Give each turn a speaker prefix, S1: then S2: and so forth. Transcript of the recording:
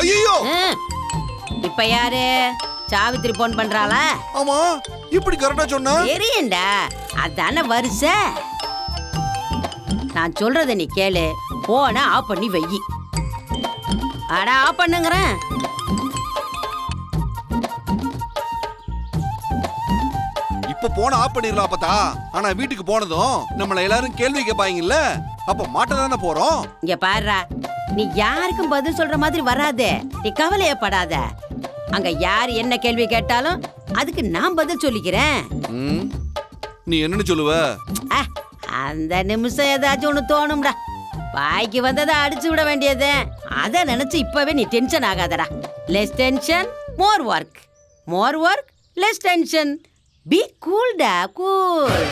S1: ஐயோ.
S2: இப்ப யாரு? சாவித்திரி போன் பண்றாளா?
S1: ஆமா இப்படி கரெக்டா சொன்னா?
S2: தெரியும்டா அதானே வரிசை. நான் சொல்றத நீ கேளு. போன ஆஃப் பண்ணி வெயி அட ஆஃப் பண்ணுங்கறேன்.
S1: இப்ப போன ஆஃப் பண்ணிடலாம் அப்பதா ஆனா வீட்டுக்கு போனதும் நம்மள எல்லாரும் கேள்வி கேட்பாங்கல்ல அப்ப மாட்ட தானே போறோம்?
S2: இங்க பாருடா. நீ யாருக்கும் பதில் சொல்ற மாதிரி வராதே. நீ கவலையப்படாத. அங்க யார் என்ன கேள்வி கேட்டாலும் அதுக்கு நான் பதில் சொல்லிக்கிறேன்.
S1: நீ என்னன்னு சொல்லுவ?
S2: அந்த நிமிஷம் ஏதாச்சும் ஒன்று தோணும்டா. வாய்க்கு வந்ததை அடிச்சு விட வேண்டியது. அதை நினைச்சு இப்பவே நீ tension ஆகாதடா. Less tension more work more work less tension be கூல்டா cool